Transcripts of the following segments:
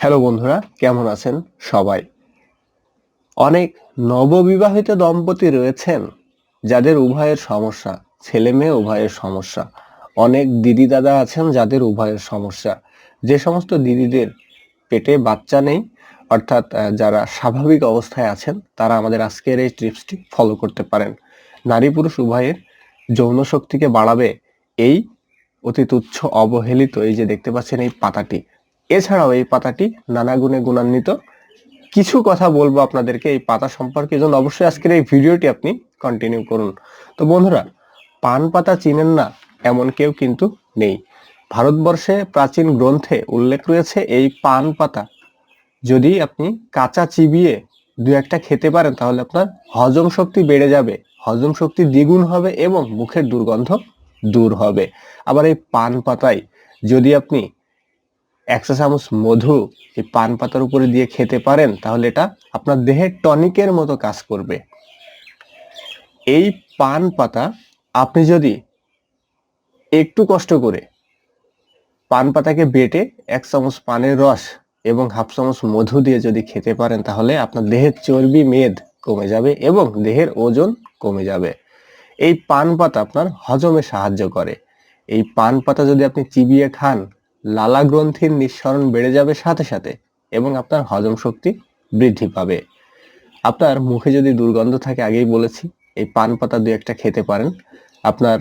Hello বন্ধুরা, কেমন আছেন সবাই? অনেক নববিবাহিত দম্পতি রয়েছেন যাদের উভয়ের সমস্যা, ছেলে মেয়ে উভয়ের সমস্যা। অনেক দিদি দাদা আছেন যাদের উভয়ের সমস্যা। যে সমস্ত দিদিদের পেটে বাচ্চা নেই, অর্থাৎ যারা স্বাভাবিক অবস্থায় আছেন, তারা আমাদের আজকের এই টিপসটি ফলো করতে পারেন। নারী পুরুষ উভয়ের যৌন শক্তিকে বাড়াবে এই অতি তুচ্ছ অবহেলিত এই যে দেখতে পাচ্ছেন এই পাতাটি। এছাড়াও এই পাতাটি নানা গুণে গুণান্বিত। কিছু কথা বলব আপনাদেরকে এই পাতা সম্পর্কে, এই জন্য অবশ্যই আজকের এই ভিডিওটি আপনি কন্টিনিউ করুন। তো বন্ধুরা, পান পাতা চিনেন না, এমন কেউ কিন্তু নেই। ভারতবর্ষে প্রাচীন গ্রন্থে উল্লেখ রয়েছে এই পান পাতা। যদি আপনি কাঁচা চিবিয়ে দু একটা খেতে পারেন, তাহলে আপনার হজম শক্তি বেড়ে যাবে, হজম শক্তি দ্বিগুণ হবে এবং মুখের দুর্গন্ধ দূর হবে। আবার এই পান পাতায় যদি আপনি একশো চামচ মধু এই পান পাতার উপরে দিয়ে খেতে পারেন? তাহলে এটা আপনার দেহে টনিকের মতো কাজ করবে। এই পান পাতা আপনি যদি একটু কষ্ট করে পান পাতাকে বেটে এক চামচ পানের রস এবং হাফ চামচ মধু দিয়ে যদি খেতে পারেন, তাহলে আপনার দেহের চর্বি মেদ কমে যাবে এবং দেহের ওজন কমে যাবে। এই পান পাতা আপনার হজমে সাহায্য করে। এই পান পাতা যদি আপনি চিবিয়ে খান লালা গ্রন্থির নিঃসরণ বেড়ে যাবে সাথে সাথে এবং আপনার হজম শক্তি বৃদ্ধি পাবে। আপনার মুখে যদি দুর্গন্ধ থাকে, আগেই বলেছি, এই পান পাতা দু একটা খেতে পারেন। আপনার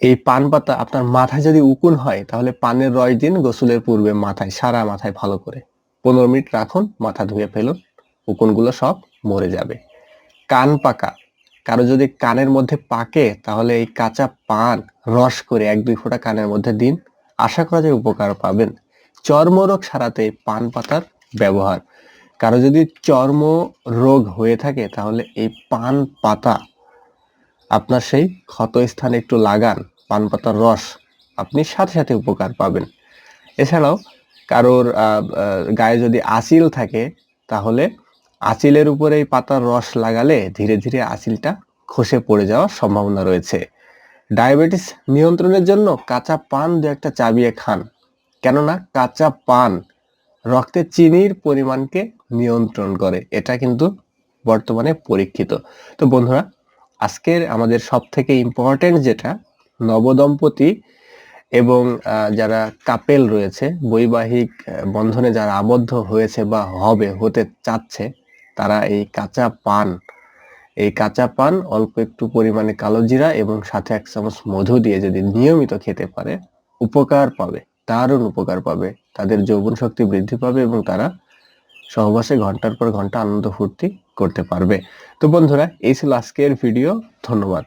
এই পান পাতা, আপনার মাথায় যদি উকুন হয়, তাহলে পানের রয় দিন গোসলের পূর্বে মাথায়, সারা মাথায় ভালো করে। পনেরো মিনিট রাখুন, মাথা ধুয়ে ফেলুন, উকুনগুলো সব মরে যাবে। কান পাকা। কারও যদি কানের মধ্যে পাকে, তাহলে এই কাঁচা পান রস করে এক দুই ফোঁটা কানের মধ্যে দিন। আশা করা যায় উপকার পাবেন। চর্মরোগ সারাতে পান পাতার ব্যবহার। কারও যদি চর্ম রোগ হয়ে থাকে, তাহলে এই পান পাতা আপনার সেই ক্ষত স্থানে একটু লাগান, পান পাতার রস আপনি সাথে সাথে উপকার পাবেন। এছাড়াও কারোর গায়ে যদি আঁচিল থাকে, তাহলে আঁচিলের উপরে এই পাতার রস লাগালে ধীরে ধীরে আঁচিলটা খসে পড়ে যাওয়ার সম্ভাবনা রয়েছে। ডায়াবেটিস নিয়ন্ত্রণের জন্য কাঁচা পান দু একটা চাবিয়ে খান। কেননা কাঁচা পান রক্তে চিনির পরিমাণকে নিয়ন্ত্রণ করে। এটা কিন্তু বর্তমানে পরীক্ষিত। তো বন্ধুরা, আজকের আমাদের সব থেকে ইম্পর্টেন্ট যেটা, নবদম্পতি এবং যারা কাপেল রয়েছে, বৈবাহিক বন্ধনে যারা আবদ্ধ হয়েছে বা হবে, হতে চাচ্ছে, তারা এই কাঁচা পান এই কাঁচা পান অল্প একটু পরিমাণে কালো জিরা এবং সাথে এক চামচ মধু দিয়ে যদি নিয়মিত খেতে পারে, উপকার পাবে, দারুণ উপকার পাবে। তাদের যৌবন শক্তি বৃদ্ধি পাবে এবং তারা সহবাসে ঘণ্টার পর ঘণ্টা আনন্দ ফুর্তি করতে পারবে। তো বন্ধুরা, এই ছিল আজকের ভিডিও। ধন্যবাদ।